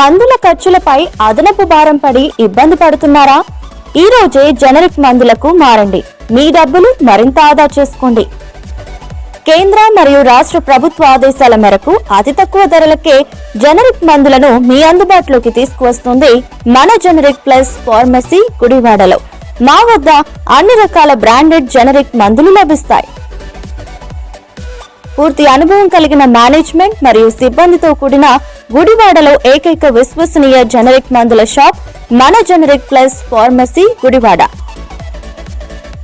మందుల ఖర్చులపై అదనపు భారం పడి ఇబ్బంది పడుతున్నారా? ఈ రోజే జనరిక్ మందులకు మారండి. మీ డబ్బులు మరింత ఆదా చేసుకోండి. కేంద్ర మరియు రాష్ట్ర ప్రభుత్వ ఆదేశాల మేరకు అతి తక్కువ ధరలకే జనరిక్ మందులను మీ అందుబాటులోకి తీసుకువస్తుంది మన జనరిక్ ప్లస్ ఫార్మసీ గుడివాడలో. మా వద్ద అన్ని రకాల బ్రాండెడ్ జనరిక్ మందులు లభిస్తాయి. పూర్తి అనుభవం కలిగిన మేనేజ్మెంట్ మరియు సిబ్బందితో కూడిన గుడివాడలో ఏకైక విశ్వసనీయ జనరిక్ మందుల షాప్ మన generic plus pharmacy Gudivada.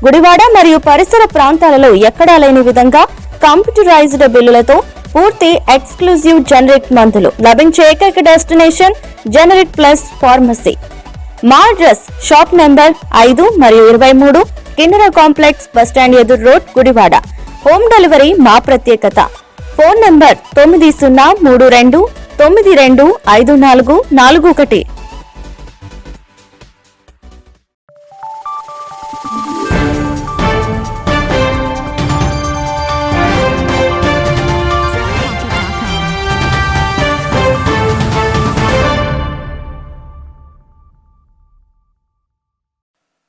Gudivada మరియు పరిసర ప్రాంతాలలో ఎక్కడా లేని విధంగా కంప్యూటరైజ్డ్ బిల్లులతో పూర్తి ఎక్స్క్లూజివ్ జనరిక్ మందులు లభించే ఏకైక డెస్టినేషన్ జనరిక్ ప్లస్ ఫార్మసీ. మా అడ్రస్ షాప్ నెంబర్ ఐదు మరియు ఇరవై మూడు కిన్నెర కాంప్లెక్స్ బస్టాండ్ ఎదురు రోడ్ గుడివాడ. హోమ్ డెలివరీ మా ప్రత్యేకత. ఫోన్ నంబర్ తొమ్మిది సున్నా మూడు రెండు తొమ్మిది రెండు ఐదు నాలుగు నాలుగు ఒకటి.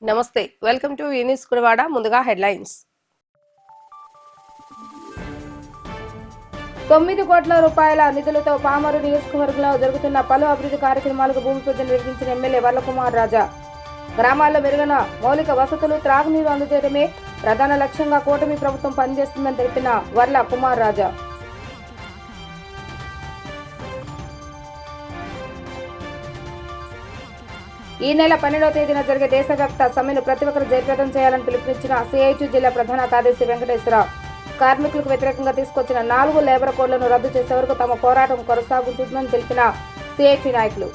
నమస్తే వెల్కమ్ టు యూనిస్ కుడవాడ ముందుగా హెడ్లైన్స్. తొమ్మిది కోట్ల రూపాయల నిధులతో పామరు నియోజకవర్గంలో జరుగుతున్న పలు అభివృద్ధి కార్యక్రమాలకు భూమి పూజ నిర్వహించిన ఎమ్మెల్యే వర్లకుమార్ రాజా. గ్రామాల్లో మెరుగైన మౌలిక వసతులు త్రాగునీరు అందజేయడమే ప్రధాన లక్ష్యంగా కూటమి ప్రభుత్వం పనిచేస్తుందని తెలిపిన వర్ల కుమార్ రాజా. ఈ నెల పన్నెండవ తేదీన జరిగే దేశవ్యాప్త సమ్మెను ప్రతి ఒక్కరు జయప్రదం చేయాలని పిలుపునిచ్చిన సిఐటి జిల్లా ప్రధాన కార్యదర్శి వెంకటేశ్వరరావు. కార్మికులకు వ్యతిరేకంగా తీసుకొచ్చిన నాలుగు లేబర్ కోడ్లను రద్దు చేసే వరకు తమ పోరాటం కొనసాగుతుందని తెలిపిన సిఐటి నాయకులు.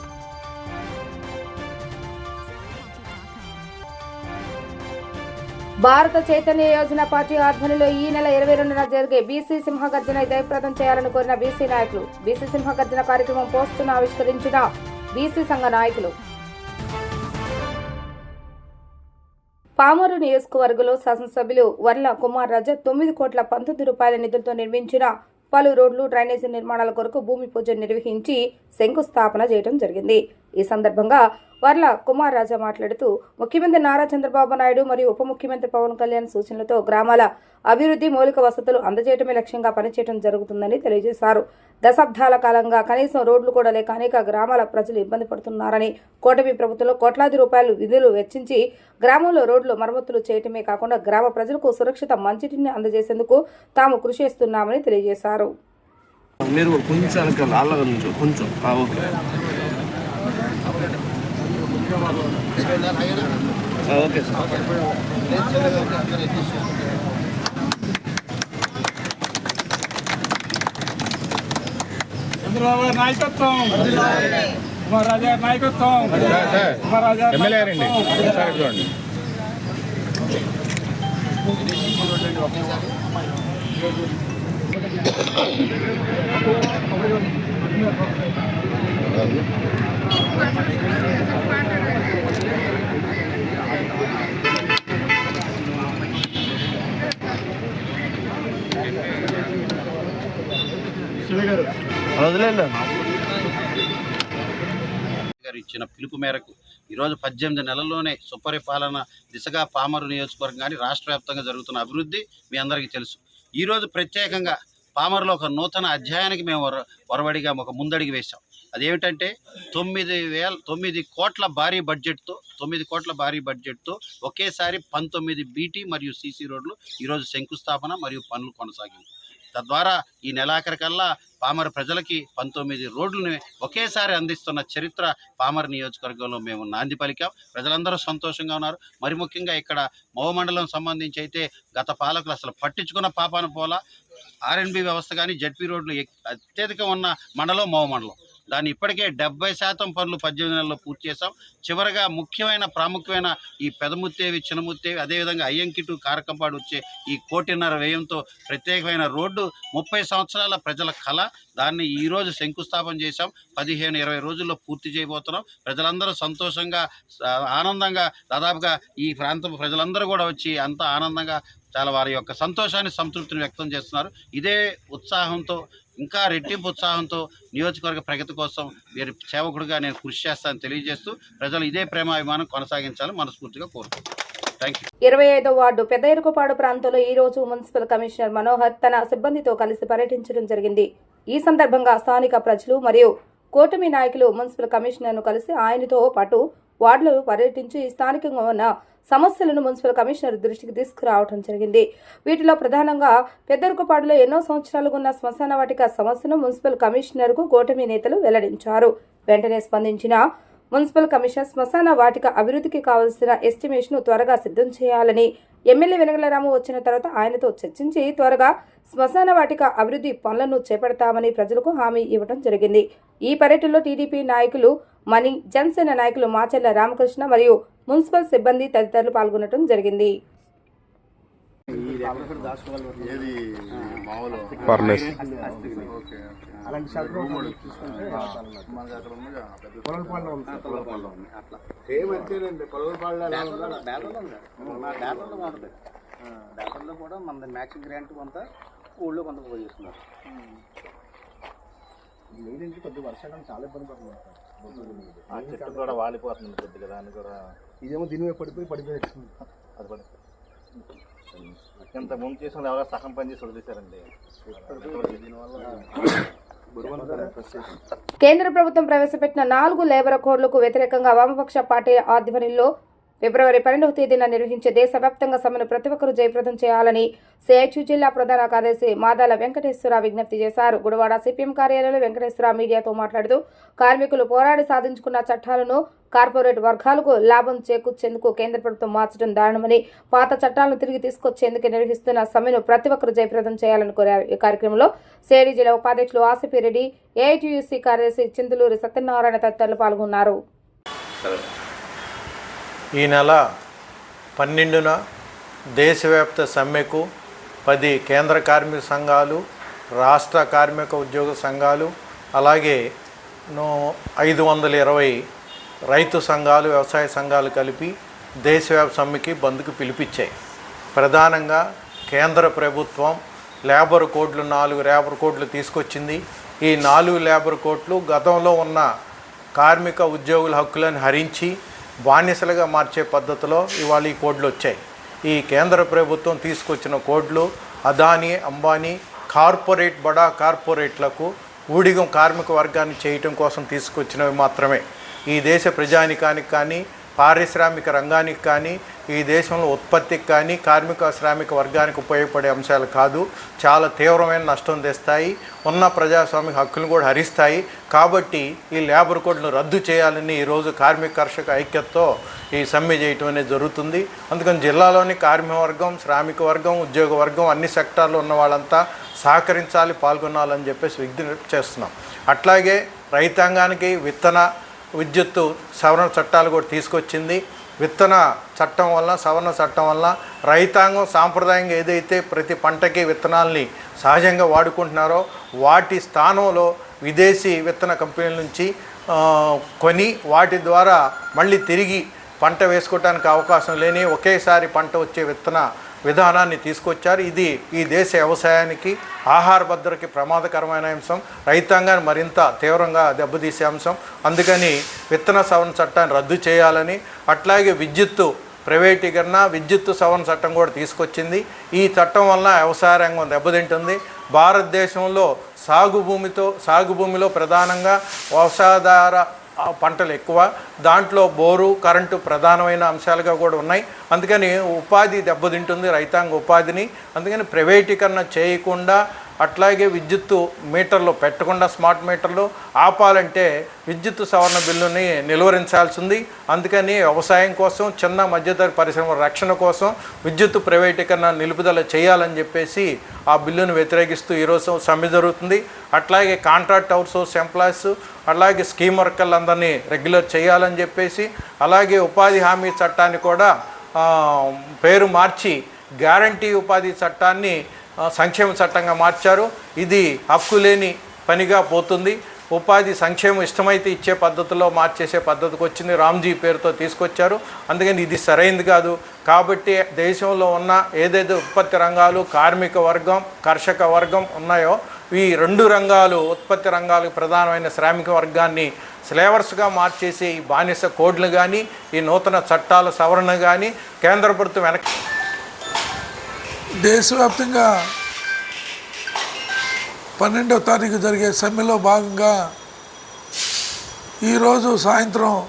భారత చైతన్య యోజన పార్టీ ఆధ్వర్యంలో ఈ నెల ఇరవై రెండున జరిగే బీసీ సింహగర్జన జయప్రదం చేయాలని కోరిన బీసీ నాయకులు. బీసీ సింహగర్జన కార్యక్రమం పోస్టును ఆవిష్కరించిన బీసీ సంఘ నాయకులు. పామూరు నియోజకవర్గంలో శాసనసభ్యులు వర్ల కుమార్ రాజా తొమ్మిది కోట్ల పంతొమ్మిది రూపాయల నిధులతో నిర్మించిన పలు రోడ్లు డ్రైనేజీ నిర్మాణాల కొరకు భూమి పూజ నిర్వహించి శంకుస్థాపన చేయడం జరిగింది. ఈ సందర్భంగా వర్ల కుమార్ రాజా మాట్లాడుతూ ముఖ్యమంత్రి నారా చంద్రబాబు నాయుడు మరియు ఉప ముఖ్యమంత్రి పవన్ కళ్యాణ్ సూచనలతో గ్రామాల అభివృద్ధి మౌలిక వసతులు అందజేయటమే లక్ష్యంగా పనిచేయడం జరుగుతుందని తెలియజేశారు. దశాబ్దాల కాలంగా కనీసం రోడ్లు కూడా లేక అనేక గ్రామాల ప్రజలు ఇబ్బంది పడుతున్నారని కూటమి ప్రభుత్వంలో కోట్లాది రూపాయలు విధులు వెచ్చించి గ్రామంలో రోడ్లు మరమ్మతులు చేయటమే కాకుండా గ్రామ ప్రజలకు సురక్షిత మంచినీటిని అందజేసేందుకు తాము కృషి చేస్తున్నామని తెలియజేశారు. మీరు కొంచెం కొంచెం ఓకే సార్. చంద్రబాబు నాయకత్వం. కుమార్ రాజా గారి నాయకత్వం. కుమార్ రాజా గారి ఎమ్మెల్యే గారు. ఇచ్చిన పిలుపు మేరకు ఈరోజు పద్దెనిమిది నెలల్లోనే సుపరిపాలన దిశగా పామరు నియోజకవర్గం కానీ రాష్ట్ర వ్యాప్తంగా జరుగుతున్న అభివృద్ధి మీ అందరికీ తెలుసు. ఈరోజు ప్రత్యేకంగా పామరులో ఒక నూతన అధ్యాయానికి మేము వర వరవడిగా ఒక ముందడిగి వేశాం. అదేమిటంటే తొమ్మిది వేల తొమ్మిది కోట్ల భారీ బడ్జెట్తో తొమ్మిది కోట్ల భారీ బడ్జెట్తో ఒకేసారి పంతొమ్మిది బీటీ మరియు సీసీ రోడ్లు ఈరోజు శంకుస్థాపన మరియు పనులు కొనసాగింది తద్వారా ఈ నెలాఖరికల్లా పామర ప్రజలకి పంతొమ్మిది రోడ్లను ఒకేసారి అందిస్తున్న చరిత్ర పామర నియోజకవర్గంలో మేము నాంది పలికాం. ప్రజలందరూ సంతోషంగా ఉన్నారు. మరి ముఖ్యంగా ఇక్కడ మోవ సంబంధించి అయితే గత పాలకులు అసలు పట్టించుకున్న పాపాన పోలా. ఆర్ఎన్బి వ్యవస్థ కానీ జడ్పీ రోడ్లు అత్యధికం ఉన్న మండలం మోవ దాన్ని ఇప్పటికే డెబ్బై శాతం పనులు పద్దెనిమిది నెలల్లో పూర్తి చేశాం. చివరగా ముఖ్యమైన ప్రాముఖ్యమైన ఈ పెదముత్తేవి చిన్నముత్తేవి అదేవిధంగా అయ్యంకిటు కారకంపాడు వచ్చే ఈ కోటిన్నర వ్యయంతో ప్రత్యేకమైన రోడ్డు ముప్పై సంవత్సరాల ప్రజల కళ. దాన్ని ఈరోజు శంకుస్థాపన చేశాం. పదిహేను ఇరవై రోజుల్లో పూర్తి చేయబోతున్నాం. ప్రజలందరూ సంతోషంగా ఆనందంగా దాదాపుగా ఈ ప్రాంతం ప్రజలందరూ కూడా వచ్చి అంత ఆనందంగా చాలా వారి యొక్క సంతోషాన్ని సంతృప్తిని వ్యక్తం చేస్తున్నారు. ఇదే ఉత్సాహంతో ఇంకా రెట్టింపు ఉత్సాహంతో నియోజకవర్గ ప్రగతి కోసం మీరు సేవకుడిగా నేను కృషి చేస్తానని తెలియజేస్తూ ప్రజలు ఇదే ప్రేమాభిమానం కొనసాగించాలని మనస్ఫూర్తిగా కోరుకుంటున్నాను. ఇరవై ఐదో వార్డు పెద్ద ఎరుకుపాడు ప్రాంతంలో ఈ రోజు మున్సిపల్ కమిషనర్ మనోహర్ తన సిబ్బందితో కలిసి పర్యటించడం జరిగింది. ఈ సందర్భంగా స్థానిక ప్రజలు మరియు కూటమి నాయకులు మున్సిపల్ కమిషనర్ను కలిసి ఆయనతో పాటు వార్డులను పర్యటించి స్థానికంగా ఉన్న సమస్యలను మున్సిపల్ కమిషనర్ దృష్టికి తీసుకురావడం జరిగింది. వీటిలో ప్రధానంగా పెద్దరుకుపాడులో ఎన్నో సంవత్సరాలుగా ఉన్న శ్మశాన వాటిక సమస్యను మున్సిపల్ కమిషనర్కు కూటమి నేతలు వెల్లడించారు. వెంటనే స్పందించిన మున్సిపల్ కమిషనర్ శ్మశాన వాటిక అభివృద్ధికి కావలసిన ఎస్టిమేషన్ త్వరగా సిద్ధం చేయాలని ఎమ్మెల్యే వెనగలరాము వచ్చిన తర్వాత ఆయనతో చర్చించి త్వరగా శ్మశాన వాటిక అభివృద్ధి పనులను చేపడతామని ప్రజలకు హామీ ఇవ్వడం జరిగింది. ఈ పర్యటనలో టీడీపీ నాయకులు మణి జనసేన నాయకులు మాచెల్ల రామకృష్ణ మరియు మున్సిపల్ సిబ్బంది తదితరులు పాల్గొనడం జరిగింది. ఫర్నెస్. డేటాలో కూడా మన మ్యాచింగ్ గ్రాంట్ కొంత ఊళ్ళో కొంత పోయి చేస్తున్నారు. ఆ చెట్టు కూడా వాలిపోతుంది కొద్దిగా దాన్ని కూడా. ఇదేమో దీని మీద పడిపోయి పడిపోయి అది పడి ఇంత ముందు చేసిన ఎవరో సగం పని చేసి వదిలేశారండి. కేంద్ర ప్రభుత్వం ప్రవేశపెట్టిన నాలుగు లేబర్ కోడ్లకు వ్యతిరేకంగా వామపక్ష పార్టీ ఆధ్వర్యంలో ఫిబ్రవరి పన్నెండవ తేదీన నిర్వహించే దేశవ్యాప్తంగా సమ్మెను ప్రతి ఒక్కరూ జయప్రదం చేయాలని సిఐటి జిల్లా ప్రధాన కార్యదర్శి మాదాల వెంకటేశ్వర విజ్ఞప్తి చేశారు. గుడివాడ సిపిఎం కార్యాలయంలో వెంకటేశ్వర మీడియాతో మాట్లాడుతూ కార్మికులు పోరాడి సాధించుకున్న చట్టాలను కార్పొరేట్ వర్గాలకు లాభం చేకూర్చేందుకు కేంద్ర ప్రభుత్వం మార్చడం దారుణమని పాత చట్టాలను తిరిగి తీసుకొచ్చేందుకు నిర్వహిస్తున్న సమ్మెను ప్రతి ఒక్కరూ జయప్రదం చేయాలని కోరారు. ఈ కార్యక్రమంలో సేడి జిల్లా ఉపాధ్యక్షులు ఆసిపి రెడ్డి ఏఐటియుసి కార్యదర్శి చిందులూరి సత్యనారాయణ తదితరులు పాల్గొన్నారు. ఈ నెల పన్నెండున దేశవ్యాప్త సమ్మెకు పది కేంద్ర కార్మిక సంఘాలు రాష్ట్ర కార్మిక ఉద్యోగ సంఘాలు అలాగే నూ- ఐదు వందల ఇరవై రైతు సంఘాలు వ్యవసాయ సంఘాలు కలిపి దేశవ్యాప్త సమ్మెకి బంద్కు పిలిపించాయి ప్రధానంగా కేంద్ర ప్రభుత్వం లేబర్ కోడ్లు నాలుగు లేబర్ కోడ్లు తీసుకొచ్చింది. ఈ నాలుగు లేబర్ కోడ్లు గతంలో ఉన్న కార్మిక ఉద్యోగుల హక్కులను హరించి బానిసలుగా మార్చే పద్ధతిలో ఇవాళ ఈ కోడ్లు వచ్చాయి. ఈ కేంద్ర ప్రభుత్వం తీసుకొచ్చిన కోడ్లు అదానీ అంబానీ కార్పొరేట్ బడా కార్పొరేట్లకు ఊడిగం కార్మిక వర్గాన్ని చేయటం కోసం తీసుకొచ్చినవి మాత్రమే. ఈ దేశ ప్రజానికానికి కానీ పారిశ్రామిక రంగానికి కానీ ఈ దేశంలో ఉత్పత్తికి కానీ కార్మిక శ్రామిక వర్గానికి ఉపయోగపడే అంశాలు కాదు. చాలా తీవ్రమైన నష్టం తెస్తాయి. ఉన్న ప్రజాస్వామిక హక్కులను కూడా హరిస్తాయి. కాబట్టి ఈ లేబర్ కోడ్ను రద్దు చేయాలని ఈరోజు కార్మిక కర్షక ఐక్యతతో ఈ సమ్మె చేయటం అనేది జరుగుతుంది. అందుకని జిల్లాలోని కార్మిక వర్గం శ్రామిక వర్గం ఉద్యోగ వర్గం అన్ని సెక్టార్లో ఉన్న వాళ్ళంతా సహకరించాలి పాల్గొనాలని చెప్పేసి విజ్ఞప్తి చేస్తున్నాం. అట్లాగే రైతాంగానికి విత్తన విద్యుత్తు సవరణ చట్టాలు కూడా తీసుకొచ్చింది. విత్తన చట్టం వల్ల సవరణ చట్టం వల్ల రైతాంగం సాంప్రదాయంగా ఏదైతే ప్రతి పంటకి విత్తనాల్ని సహజంగా వాడుకుంటున్నారో వాటి స్థానంలో విదేశీ విత్తన కంపెనీల నుంచి కొని వాటి ద్వారా మళ్ళీ తిరిగి పంట వేసుకోవడానికి అవకాశం లేని ఒకేసారి పంట వచ్చే విత్తన విధానాన్ని తీసుకొచ్చారు. ఇది ఈ దేశ వ్యవసాయానికి ఆహార భద్రతకి ప్రమాదకరమైన అంశం. రైతాంగాన్ని మరింత తీవ్రంగా దెబ్బతీసే అంశం. అందుకని విత్తన సవరణ చట్టాన్ని రద్దు చేయాలని అట్లాగే విద్యుత్తు ప్రైవేటీకరణ విద్యుత్తు సవరణ చట్టం కూడా తీసుకొచ్చింది. ఈ చట్టం వలన వ్యవసాయ రంగం దెబ్బతింటుంది. భారతదేశంలో సాగు భూమితో సాగు భూమిలో ప్రధానంగా వ్యవసాయదార పంటలు ఎక్కువ. దాంట్లో బోరు కరెంటు ప్రధానమైన అంశాలుగా కూడా ఉన్నాయి. అందుకని ఉపాధి దెబ్బతింటుంది రైతాంగ ఉపాధిని. అందుకని ప్రైవేటీకరణ చేయకుండా అట్లాగే విద్యుత్తు మీటర్లు పెట్టకుండా స్మార్ట్ మీటర్లు ఆపాలంటే విద్యుత్తు సవరణ బిల్లుని నిలువరించాల్సింది. అందుకని వ్యవసాయం కోసం చిన్న మధ్యతర పరిశ్రమ రక్షణ కోసం విద్యుత్తు ప్రైవేటీకరణ నిలుపుదల చేయాలని చెప్పేసి ఆ బిల్లును వ్యతిరేకిస్తూ ఈరోజు సమ్మె జరుగుతుంది. అట్లాగే కాంట్రాక్ట్ అవుట్సోర్స్ ఎంప్లాయీస్ అలాగే స్కీమ్ వర్కర్లందరినీ రెగ్యులర్ చేయాలని చెప్పేసి అలాగే ఉపాధి హామీ చట్టాన్ని కూడా పేరు మార్చి గ్యారంటీ ఉపాధి చట్టాన్ని సంక్షేమ చట్టంగా మార్చారు. ఇది హక్కు లేని పనిగా పోతుంది. ఉపాధి సంక్షేమం ఇష్టమైతే ఇచ్చే పద్ధతిలో మార్చేసే పద్ధతికి వచ్చింది. రామ్జీ పేరుతో తీసుకొచ్చారు. అందుకని ఇది సరైంది కాదు. కాబట్టి దేశంలో ఉన్న ఏదైతే ఉత్పత్తి రంగాలు కార్మిక వర్గం కర్షక వర్గం ఉన్నాయో ఈ రెండు రంగాలు ఉత్పత్తి రంగాలకు ప్రధానమైన శ్రామిక వర్గాన్ని స్లేవర్స్గా మార్చేసి ఈ బానిస కోడ్లు కానీ ఈ నూతన చట్టాల సవరణ కానీ కేంద్ర ప్రభుత్వం వెనక్కి దేశవ్యాప్తంగా పన్నెండవ తారీఖు జరిగే సమ్మెలో భాగంగా ఈరోజు సాయంత్రం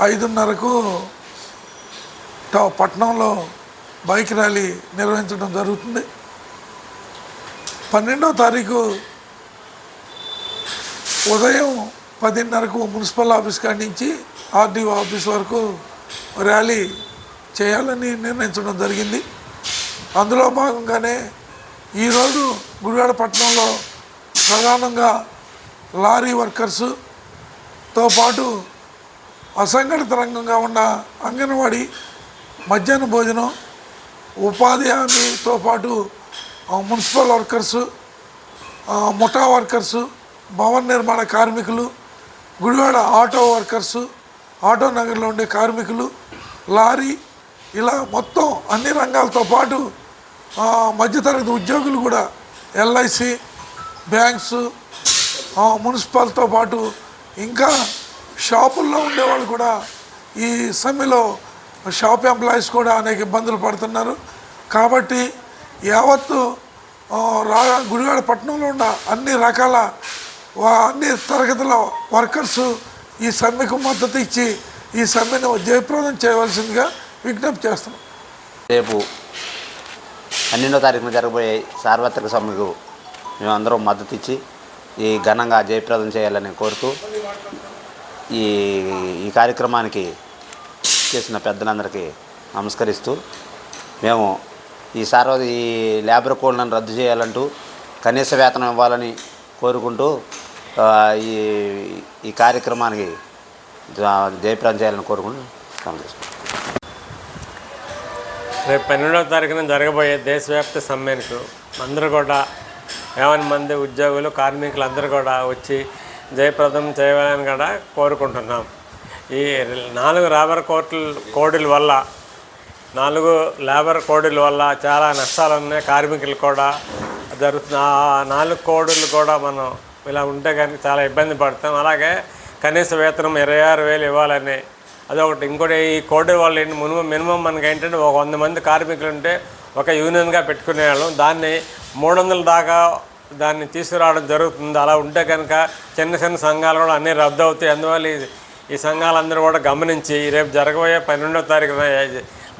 ఐదున్నరకు ట- పట్నంలో బైక్ ర్యాలీ నిర్వహించడం జరుగుతుంది. పన్నెండవ తారీఖు ఉదయం పదిన్నరకు మున్సిపల్ ఆఫీస్ కాడి నుంచి ఆర్డీఓ ఆఫీస్ వరకు ర్యాలీ చేయాలని నిర్ణయించడం జరిగింది. అందులో భాగంగానే ఈరోజు గుడివాడ పట్టణంలో ప్రధానంగా లారీ వర్కర్సుతో పాటు అసంఘటిత రంగంగా ఉన్న అంగన్వాడీ మధ్యాహ్న భోజనం ఉపాధి హామీతో పాటు మున్సిపల్ వర్కర్సు ముఠా వర్కర్సు భవన నిర్మాణ కార్మికులు గుడివాడ ఆటో వర్కర్సు ఆటో నగర్లో ఉండే కార్మికులు లారీ ఇలా మొత్తం అన్ని రంగాలతో పాటు మధ్యతరగతి ఉద్యోగులు కూడా ఎల్ఐసి బ్యాంక్స్ ఆ, పాటు ఇంకా షాపుల్లో ఉండేవాళ్ళు కూడా ఈ సమ్మెలో షాప్ ఎంప్లాయీస్ కూడా అనేక ఇబ్బందులు పడుతున్నారు. కాబట్టి యావత్తు రా గుడివాడ పట్టణంలో ఉన్న అన్ని రకాల వా- అన్ని తరగతుల వర్కర్స్ ఈ సమ్మెకు మద్దతు ఇచ్చి ఈ సమ్మెను జయప్రదం చేయవలసిందిగా విజ్ఞప్తి చేస్తున్నాం రేపు పన్నెండో తారీఖున జరగబోయే సార్వత్రిక సమ్మెకు మేమందరం మద్దతు ఇచ్చి ఈ ఘనంగా జయప్రదం చేయాలని కోరుతూ ఈ ఈ కార్యక్రమానికి చేసిన పెద్దలందరికీ నమస్కరిస్తూ మేము ఈ సార్వ ఈ లేబర్ కోడ్లను రద్దు చేయాలంటూ కనీస వేతనం ఇవ్వాలని కోరుకుంటూ ఈ ఈ కార్యక్రమానికి జయప్రదం చేయాలని కోరుకుంటూ రేపు పన్నెండవ తారీఖున జరగబోయే దేశవ్యాప్త సమ్మెకు అందరూ కూడా యావన్ మంది ఉద్యోగులు కార్మికులు అందరూ కూడా వచ్చి జయప్రదం చేయాలని కూడా కోరుకుంటున్నాం. ఈ నాలుగు లేబర్ కోర్టుల కోడుల వల్ల నాలుగు లేబర్ కోడుల వల్ల చాలా నష్టాలు ఉన్నాయి. కార్మికులు కూడా జరుగుతుంది ఆ నాలుగు కోడులు కూడా మనం ఇలా ఉంటే కనుక చాలా ఇబ్బంది పడతాం. అలాగే కనీస వేతనం ఇరవై ఆరు వేలు ఇవ్వాలని అదొకటి. ఇంకోటి ఈ కోడి వాళ్ళు ఏంటి మినిమం మినిమం మనకి ఏంటంటే ఒక వంద మంది కార్మికులు ఉంటే ఒక యూనియన్గా పెట్టుకునేవాళ్ళం దాన్ని మూడు వందల దాకా దాన్ని తీసుకురావడం జరుగుతుంది. అలా ఉంటే కనుక చిన్న చిన్న సంఘాలు కూడా అన్నీ రద్దు అవుతాయి. అందువల్ల ఈ- సంఘాలందరూ కూడా గమనించి రేపు జరగబోయే పన్నెండో తారీఖున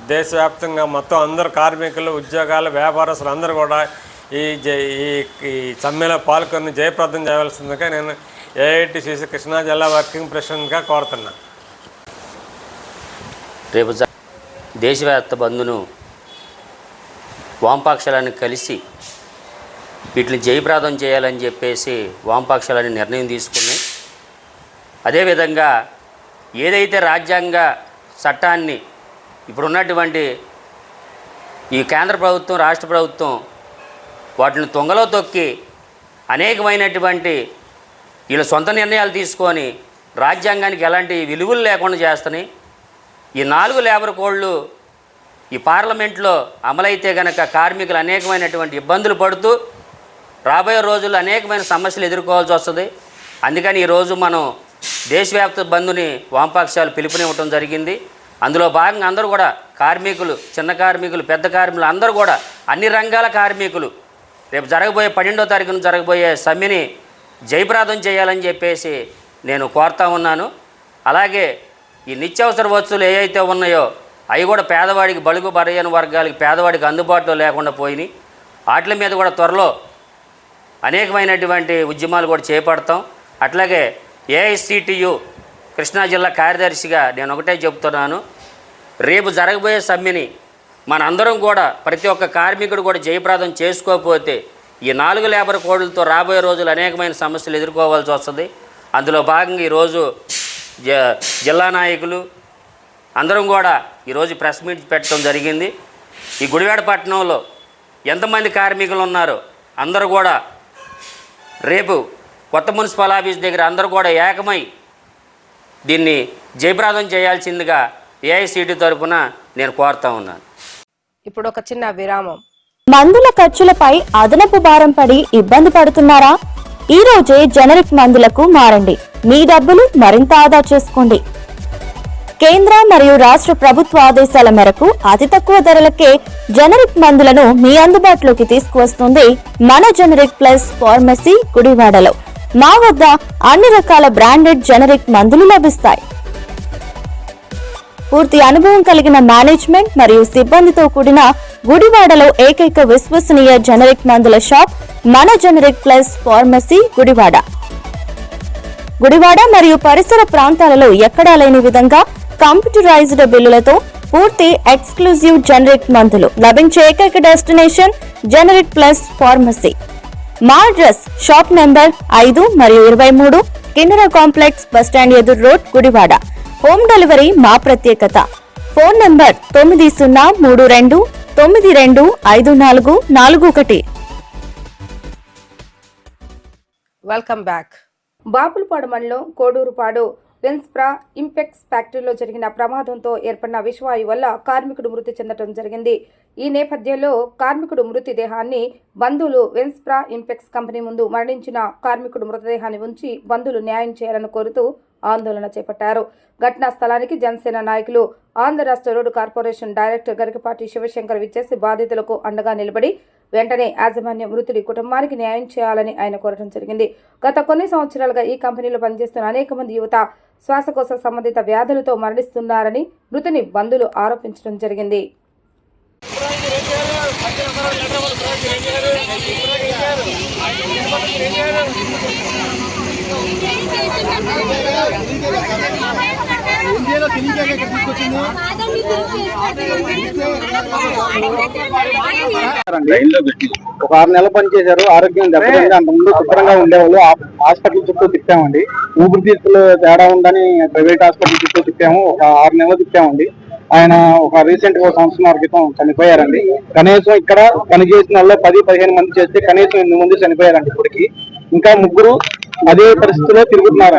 దేశవ్యాప్తంగా మొత్తం అందరు కార్మికులు ఉద్యోగాలు వ్యాపారస్తులు అందరూ కూడా ఈ జై ఈ ఈ సమ్మెలో పాల్గొని జయప్రదం చేయవలసిందిగా నేను ఏఐటిసిసి కృష్ణా జిల్లా వర్కింగ్ ప్రెసిడెంట్గా కోరుతున్నాను రేపు జ- దేశవ్యాప్త బంధును వామపక్షాలను కలిసి వీటిని జయప్రదం చేయాలని చెప్పేసి వామపాక్షాలని నిర్ణయం తీసుకున్నాయి అదేవిధంగా ఏదైతే రాజ్యాంగ చట్టాన్ని ఇప్పుడున్నటువంటి ఈ కేంద్ర ప్రభుత్వం రాష్ట్ర ప్రభుత్వం వాటిని తొంగలో తొక్కి అనేకమైనటువంటి వీళ్ళ సొంత నిర్ణయాలు తీసుకొని రాజ్యాంగానికి ఎలాంటి విలువలు లేకుండా చేస్తున్నాయి. ఈ నాలుగు లేబర్ కోడ్లు ఈ పార్లమెంట్లో అమలైతే గనక కార్మికులు అనేకమైనటువంటి ఇబ్బందులు పడుతూ రాబోయే రోజుల్లో అనేకమైన సమస్యలు ఎదుర్కోవాల్సి వస్తుంది. అందుకని ఈరోజు మనం దేశవ్యాప్త బంధుని వామపాక్షాలు పిలుపునివ్వటం జరిగింది. అందులో భాగంగా అందరూ కూడా కార్మికులు చిన్న కార్మికులు పెద్ద కార్మికులు అందరూ కూడా అన్ని రంగాల కార్మికులు రేపు జరగబోయే పన్నెండో తారీఖున జరగబోయే సమ్మెని జయప్రదం చేయాలని చెప్పేసి నేను కోరుతా ఉన్నాను. అలాగే ఈ నిత్యావసర వస్తువులు ఏవైతే ఉన్నాయో అవి కూడా పేదవాడికి బలుగు బరయని వర్గాలకి పేదవాడికి అందుబాటులో లేకుండా పోయినాయి. వాటి మీద కూడా త్వరలో అనేకమైనటువంటి ఉద్యమాలు కూడా చేపడతాం. అట్లాగే ఏఐసిటియు కృష్ణా జిల్లా కార్యదర్శిగా నేను ఒకటే చెప్తున్నాను రేపు జరగబోయే సమ్మెని మనందరం కూడా ప్రతి ఒక్క కార్మికుడు కూడా జయప్రదం చేసుకోకపోతే ఈ నాలుగు లేబర్ కోడ్లతో రాబోయే రోజులు అనేకమైన సమస్యలు ఎదుర్కోవాల్సి వస్తుంది. అందులో భాగంగా ఈరోజు జిల్లా నాయకులు అందరం కూడా ఈరోజు ప్రెస్ మీట్ పెట్టడం జరిగింది. ఈ గుడివాడ పట్టణంలో ఎంతమంది కార్మికులు ఉన్నారో అందరూ కూడా రేపు కొత్త మున్సిపల్ ఆఫీస్ దగ్గర అందరూ కూడా ఏకమై దీన్ని జయప్రదం చేయాల్సిందిగా ఏఐసిటి తరఫున నేను కోరుతా ఉన్నాను. ఇప్పుడు ఒక చిన్న విరామం. మందుల ఖర్చులపై అదనపు భారం పడి ఇబ్బంది పడుతున్నారా? ఈ రోజే జనరిక్ మందులకు మారండి. మీ డబ్బులు మరింత ఆదా చేసుకోండి. కేంద్ర మరియు రాష్ట్ర ప్రభుత్వ ఆదేశాల మేరకు అతి తక్కువ ధరలకే జనరిక్ మందులను మీ అందుబాటులోకి తీసుకువస్తుంది మన జనరిక్ ప్లస్ ఫార్మసీ గుడివాడలో. మా వద్ద అన్ని రకాల బ్రాండెడ్ జనరిక్ మందులు లభిస్తాయి. పూర్తి అనుభవం కలిగిన మేనేజ్మెంట్ మరియు సిబ్బందితో కూడిన గుడివాడలో ఏకైక విశ్వసనీయ జనరిక్ మందుల షాప్ మన generic plus pharmacy Gudivada. Gudivada మరియు పరిసర ప్రాంతాలలో ఎక్కడా లేని విధంగా కంప్యూటరైజ్డ్ బిల్లులతో పూర్తి ఎక్స్క్లూజివ్ జనరిక్ మందులు లభించే ఏకైక డెస్టినేషన్ జనరిక్ ప్లస్ ఫార్మసీ. మా అడ్రస్ షాప్ నెంబర్ ఐదు మరియు ఇరవై మూడు కిన్నెర కాంప్లెక్స్ బస్టాండ్ ఎదురు రోడ్ గుడివాడ. హోమ్ డెలివరీ మా ప్రత్యేకత. ఫోన్ నంబర్ తొమ్మిది సున్నా మూడు రెండు తొమ్మిది రెండు ఐదు నాలుగు నాలుగు ఒకటి. వెల్కమ్ బ్యాక్ బాపులపాడు మండలం కోడూరుపాడు వెన్స్ప్రా ఇంపెక్స్ ఫ్యాక్టరీలో జరిగిన ప్రమాదంతో ఏర్పడిన విషవాయు వల్ల కార్మికుడు మృతి చెందడం జరిగింది. ఈ నేపథ్యంలో కార్మికుడు మృతదేహాన్ని బంధువులు వెన్స్ప్రా ఇంపెక్స్ కంపెనీ ముందు మరణించిన కార్మికుడు మృతదేహాన్ని ఉంచి బంధువులు న్యాయం చేయాలని కోరుతూ ఆందోళన చేపట్టారు. ఘటనా స్థలానికి జనసేన నాయకులు ఆంధ్ర రాష్ట్ర road corporation director Garikapati Shivashankar విచ్చేసి బాధితులకు అండగా నిలబడి వెంటనే యాజమాన్య మృతుడి కుటుంబానికి న్యాయం చేయాలని ఆయన కోరడం జరిగింది. గత కొన్ని సంవత్సరాలుగా ఈ కంపెనీలో పనిచేస్తున్న అనేక మంది యువత శ్వాసకోశ సంబంధిత వ్యాధులతో మరణిస్తున్నారని మృతుని బంధువులు ఆరోపించడం జరిగింది. ఒక ఆరు నెలలు పనిచేశారు ఆరోగ్యం దెబ్బతింది అంతకుముందు ముందు శుభ్రంగా ఉండేవాళ్ళు. హాస్పిటల్ చుట్టూ తిప్పామండి. ఊపిరితిత్తులు తేడా ఉందని ప్రైవేట్ హాస్పిటల్ చుట్టూ తిప్పాము. ఒక ఆరు నెలలు తిప్పామండి. ఆయన ఒక రీసెంట్గా సంవత్సరం క్రితం చనిపోయారండి. కనీసం ఇక్కడ పనిచేసిన వాళ్ళు పది పదిహేను మంది చేస్తే కనీసం ఎనిమిది మంది చనిపోయారండి ఇప్పటికి. ఇంకా ముగ్గురు అదే పరిస్థితిలో తిరుగుతున్నారు.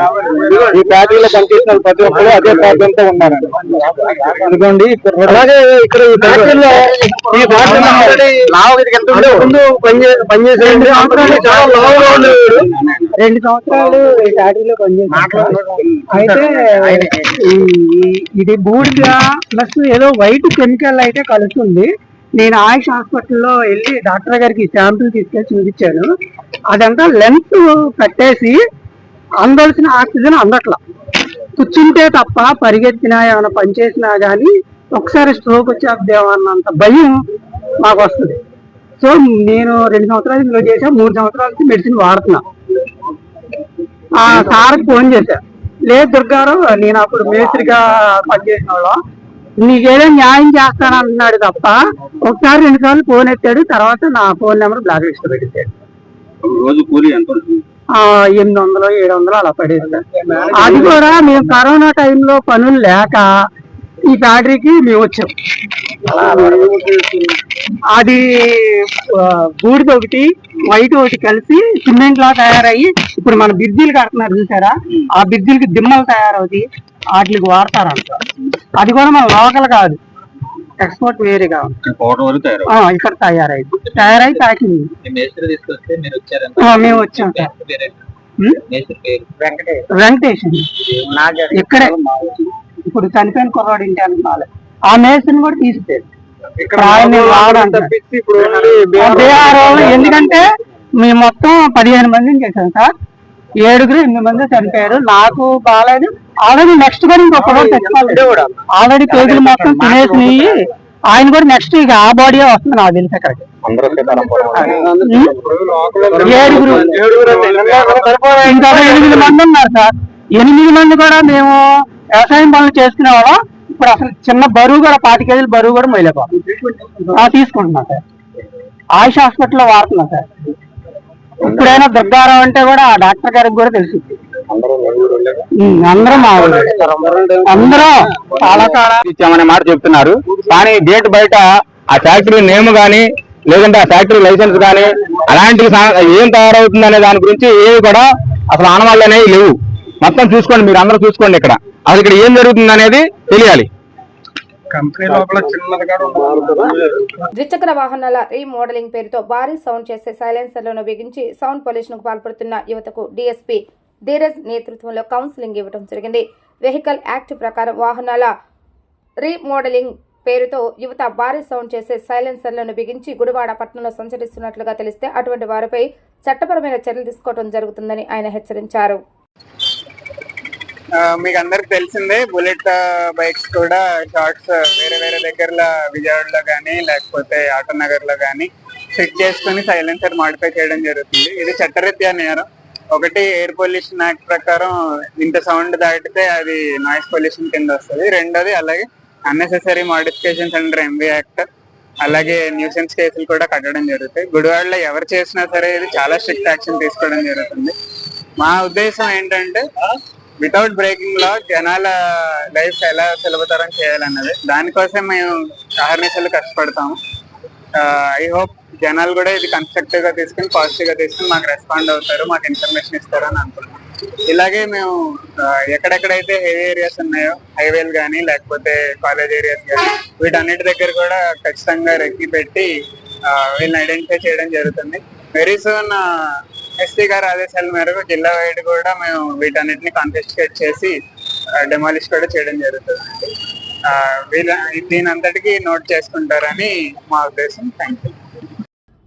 ఈ ఫ్యాక్టరీలో పనిచేసిన ప్రతి ఒక్కరు అదే ప్రాబ్లం తో ఉన్నారండి. ఇదిగోండి ఇక్కడ అలాగే ఇక్కడ ఈ ఫ్యాక్టరీలో ఈ ఫ్యాక్టరీలో ముందు పనిచే- పనిచేసే చాలా లావుగా ఉండేవాడు. రెండు సంవత్సరాలు ఈ ఫ్యాక్టరీలో పనిచేశాను అయితే ఇది బూడిద ప్లస్ ఏదో వైట్ కెమికల్ అయితే కలుస్తుంది. నేను ఆయుష్ హాస్పిటల్లో వెళ్ళి డాక్టర్ గారికి శాంపుల్ తీసుకెళ్ళి చూపించాను. అదంతా లెన్స్ కట్టేసి అందాల్సిన ఆక్సిజన్ అందట్లా. కూర్చుంటే తప్ప పరిగెత్తినా ఏమైనా పనిచేసినా కానీ ఒకసారి స్ట్రోక్ వచ్చేద్దేమో అన్నంత భయం మాకు వస్తుంది సో నేను రెండు సంవత్సరాలు ఇందులో చేసా మూడు సంవత్సరాల నుంచి మెడిసిన్ వాడుతున్నా. ఆ సార్కి ఫోన్ చేశా. లేదు దుర్గారావు నేను అప్పుడు మేస్త్రిగా పనిచేసిన వాళ్ళం. నీకేదో న్యాయం చేస్తాను అంటున్నాడు తప్ప ఒకసారి రెండు సార్లు ఫోన్ ఎత్తాడు తర్వాత నా ఫోన్ నెంబర్ బ్లాక్ లిస్ట్ పెట్టాడు. రోజు కూలి ఎంత ఆ, ఎనిమిది వందలు ఏడు వందలు అలా పడేది అది కూడా మేము కరోనా టైంలో పనులు లేక ఈ ఫ్యాక్టరీకి మేము వచ్చాం. అది బూడిద ఒకటి వైట్ ఒకటి కలిసి సిమెంట్ లా తయారయ్యి ఇప్పుడు మన బిర్జీలు కడుతున్నారు చూసారా? ఆ బిర్జీలకి దిమ్మలు తయారవుతాయి. వాటికి వాడతారంట అది కూడా మన లోకల్ కాదు. ఎక్స్పోర్ట్ వేరే కావాలి ఇక్కడ తయారై తయారై ప్యాకింగ్. మేస్త్రి తీసుకొస్తే మీరు వచ్చారంట ఆ, మేము వచ్చాం వెంకటేష్. ఇక్కడే. ఇప్పుడు చనిపోయిన కుర్రాడు ఇంటి అనుకోవాలి ఆ మేస్త్రిని కూడా బీఆర్ఓ ఎందుకంటే మేము మొత్తం పదిహేను మందిని చేశాం సార్. ఏడుగురు ఎనిమిది మంది చనిపోయారు. నాకు బాగాలేదు. ఆల్రెడీ నెక్స్ట్ కూడా ఇంకొక తెచ్చుకోవాలి ఆల్రెడీ పేజీలు మొత్తం తినేసి ఆయన కూడా నెక్స్ట్ ఇక ఆ బాడీ వస్తుంది నాకు తెలిసి అక్కడికి. ఏడుగురు. ఇంకా ఎనిమిది మంది ఉన్నారు సార్. ఎనిమిది మంది కూడా మేము వ్యవసాయం పనులు చేసుకునే వాళ్ళం. ఇప్పుడు అసలు చిన్న బరువు కూడా పాతి కేజీల బరువు కూడా మొయలేకపో తీసుకుంటున్నా సార్. ఆయుష్ హాస్పిటల్లో వాడుతున్నా సార్. ఇప్పుడైనా దుర్గారావు అంటే కూడా ఆ డాక్టర్ గారికి కూడా తెలుసు. ఉమ్, అందరం మా. అందరం చాలా చాలా ఇచ్చామనే మాట చెప్తున్నారు. కానీ గేట్ బయట ఆ ఫ్యాక్టరీ నేమ్ గానీ లేదంటే ఆ ఫ్యాక్టరీ లైసెన్స్ గానీ అలాంటి ఏం తయారవుతుంది అనే దాని గురించి ఏవి కూడా అసలు ఆనవాళ్ళు అనేవి లేవు. మొత్తం చూసుకోండి మీరు అందరూ చూసుకోండి ఇక్కడ. అసలు ఇక్కడ ఏం జరుగుతుంది అనేది తెలియాలి. ద్విచక్ర వాహనాల రీమోడలింగ్ పేరుతో భారీ సౌండ్ చేసే సైలెన్సర్లను బిగించి సౌండ్ పొల్యూషన్కు పాల్పడుతున్న యువతకు డీఎస్పీ ధీరజ్ నేతృత్వంలో కౌన్సిలింగ్ ఇవ్వడం జరిగింది. వెహికల్ యాక్ట్ ప్రకారం వాహనాల రీమోడలింగ్ పేరుతో యువత భారీ సౌండ్ చేసే సైలెన్సర్లను బిగించి గుడివాడ పట్టణంలో సంచరిస్తున్నట్లుగా తెలిస్తే అటువంటి వారిపై చట్టపరమైన చర్యలు తీసుకోవడం జరుగుతుందని ఆయన హెచ్చరించారు. మీకు అందరికి తెలిసిందే బుల్లెట్ బైక్స్ కూడా షార్ట్స్ వేరే వేరే దగ్గరలో విజయవాడలో కానీ లేకపోతే ఆటో కానీ ఫిట్ చేసుకుని సైలెన్సర్ మాడిఫై చేయడం జరుగుతుంది. ఇది చట్టరీత్యా నేరం. ఒకటి ఎయిర్ పొల్యూషన్ యాక్ట్ ప్రకారం ఇంత సౌండ్ దాటితే అది నాయిస్ పొల్యూషన్ కింద వస్తుంది. రెండోది అలాగే unnecessary modifications under MB act అలాగే న్యూసెన్స్ కేసులు కూడా కట్టడం జరుగుతాయి. గుడివాడలో ఎవరు చేసినా సరే ఇది చాలా స్ట్రిక్ట్ యాక్షన్ తీసుకోవడం జరుగుతుంది. మా ఉద్దేశం ఏంటంటే వితౌట్ బ్రేకింగ్ లా జనాల లైఫ్ ఎలా సులభతరం చేయాలన్నది. దానికోసం మేము అహర్నిశలు కష్టపడతాము. ఐ హోప్ జనాలు కూడా ఇది కన్స్ట్రక్టివ్గా తీసుకుని పాజిటివ్గా తీసుకుని మాకు రెస్పాండ్ అవుతారు మాకు ఇన్ఫర్మేషన్ ఇస్తారు అని అనుకుంటున్నాం. ఇలాగే మేము ఎక్కడెక్కడైతే హెవీ ఏరియాస్ ఉన్నాయో హైవేలు కానీ లేకపోతే కాలేజ్ ఏరియాస్ కానీ వీటన్నిటి దగ్గర కూడా ఖచ్చితంగా రెక్కి పెట్టి వీళ్ళని ఐడెంటిఫై చేయడం జరుగుతుంది. వెరీ సూన్ ఎస్సీ గారి ఆదేశాల మేరకు జిల్లా వైడ్ కూడా మేము వీటన్నిటిని కాన్ఫిస్కేట్ చేసి డెమాలిష్ కూడా చేయడం జరుగుతుంది. వీళ్ళ దీని అంతటికి నోట్ చేసుకుంటారని మా ఉద్దేశం. థ్యాంక్ యూ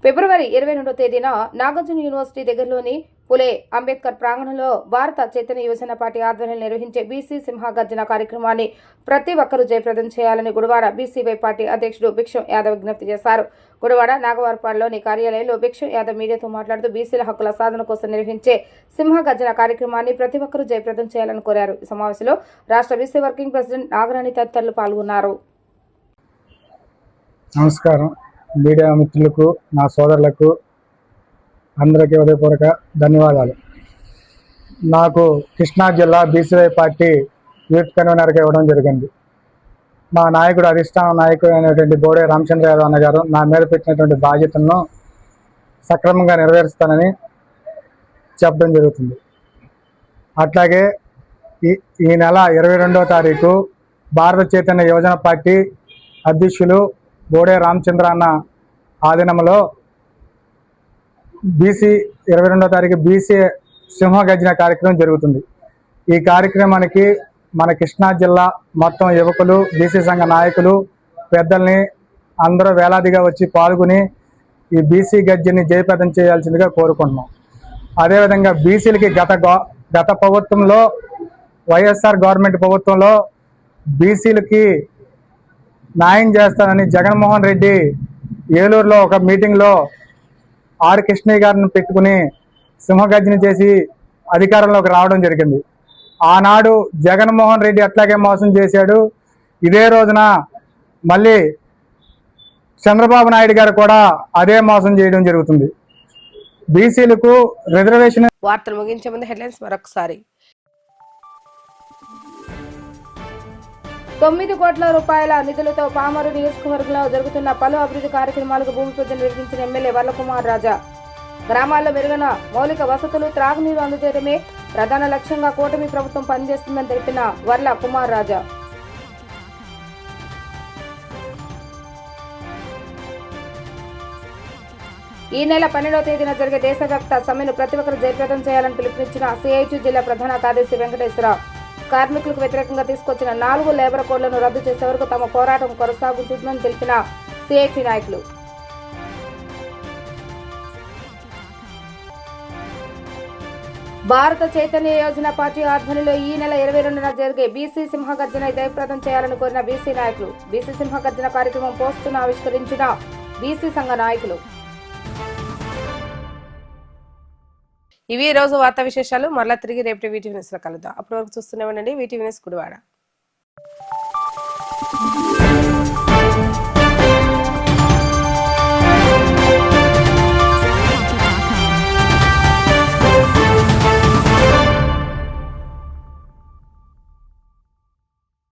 ఫిబ్రవరి ఇరవై రెండో తేదీన నాగార్జున యూనివర్సిటీ దగ్గరలోని పులే అంబేద్కర్ ప్రాంగణంలో భారత చైతన్య యువజన పార్టీ ఆధ్వర్యంలో నిర్వహించే బీసీ సింహగర్జన కార్యక్రమాన్ని ప్రతి ఒక్కరూ జయప్రదం చేయాలని గుడివాడ బీసీవై పార్టీ అధ్యక్షుడు భిక్షం యాదవ్ విజ్ఞప్తి చేశారు. గుడివాడ నాగవారపాడులోని కార్యాలయంలో భిక్షం యాదవ్ మీడియాతో మాట్లాడుతూ బీసీల హక్కుల సాధన కోసం నిర్వహించే సింహగర్జన కార్యక్రమాన్ని ప్రతి ఒక్కరూ జయప్రదం చేయాలని కోరారు. ఈ సమావేశంలో రాష్ట్ర బీసీ వర్కింగ్ ప్రెసిడెంట్ నాగరాణి తదితరులు పాల్గొన్నారు. నమస్కారం. మీడియా మిత్రులకు నా సోదరులకు అందరికీ హృదయపూర్వక ధన్యవాదాలు. నాకు కృష్ణా జిల్లా బీసీవై పార్టీ యూత్ కన్వీనర్గా ఇవ్వడం జరిగింది. మా నాయకుడు అధిష్టాన నాయకుడు అయినటువంటి బోడే రామచంద్ర యాదవ్ అన్న గారు నా మీద పెట్టినటువంటి బాధ్యతలను సక్రమంగా నెరవేరుస్తానని చెప్పడం జరుగుతుంది. అట్లాగే ఈ ఈ నెల ఇరవై రెండవ తారీఖు భారత చైతన్య యువజన పార్టీ అధ్యక్షులు బోడే రామచంద్ర అన్న ఆధీనంలో బీసీ ఇరవై రెండో తారీఖు బీసీ సింహ సింహగర్జన కార్యక్రమం జరుగుతుంది. ఈ కార్యక్రమానికి మన కృష్ణా జిల్లా మొత్తం యువకులు బీసీ సంఘ నాయకులు పెద్దల్ని అందరూ వేలాదిగా వచ్చి పాల్గొని ఈ బీసీ గర్జన్ని జయప్రదం చేయాల్సిందిగా కోరుకుంటున్నాం. అదేవిధంగా బీసీలకి గత గత ప్రభుత్వంలో వైఎస్ఆర్ గవర్నమెంట్ ప్రభుత్వంలో బీసీలకి న్యాయం చేస్తానని జగన్మోహన్ రెడ్డి ఏలూరులో ఒక మీటింగ్లో ఆర్ కృష్ణయ్య గారిని పెట్టుకుని సింహగర్జన చేసి అధికారంలోకి రావడం జరిగింది. ఆనాడు జగన్మోహన్ రెడ్డి అట్లాగే మోసం చేశాడు. ఇదే రోజున మళ్ళీ చంద్రబాబు నాయుడు గారు కూడా అదే మోసం చేయడం జరుగుతుంది. బీసీలకు రిజర్వేషన్ వార్తలు ముగించే ముందు హెడ్లైన్స్ మరొకసారి. తొమ్మిది కోట్ల రూపాయల నిధులతో పామరు నియోజకవర్గంలో జరుగుతున్న పలు అభివృద్ధి కార్యక్రమాలకు భూమి పూజ నిర్వహించిన ఎమ్మెల్యే వరలకుమార్ రాజా. గ్రామాల్లో మెరుగైన మౌలిక వసతులు త్రాగునీరు అందజేయడమే ప్రధాన లక్ష్యంగా కూటమి ప్రభుత్వం పనిచేస్తుందని తెలిపిన వర్ల కుమార్ రాజా. ఈ నెల పన్నెండవ తేదీన జరిగే దేశవ్యాప్త సమ్మెను ప్రతి ఒక్కరు జయప్రదం చేయాలని పిలుపునిచ్చిన సిఐటి జిల్లా ప్రధాన కార్యదర్శి వెంకటేశ్వరరావు. కార్మికులకు వ్యతిరేకంగా తీసుకొచ్చిన నాలుగు లేబర్ కోడ్లను రద్దు చేసే వరకు తమ పోరాటం కొనసాగుతుందని తెలిపిన సిఐటి నాయకులు. భారత చైతన్య యోజన పార్టీ ఆధ్వర్యంలో ఈ నెల ఇరవై రెండున జరిగే బీసీ సింహగర్జన జయప్రదం చేయాలని కోరిన బీసీ నాయకులు. బీసీ సింహగర్జన కార్యక్రమం పోస్టును ఆవిష్కరించిన బీసీ సంఘ నాయకులు. ఇవి ఈ రోజు వార్తా విశేషాలు. మరలా తిరిగి రేపటి వీటి న్యూస్లో కలుద్దాం. అప్పటి వరకు చూస్తూనే ఉండండి. VTV news Gudivada.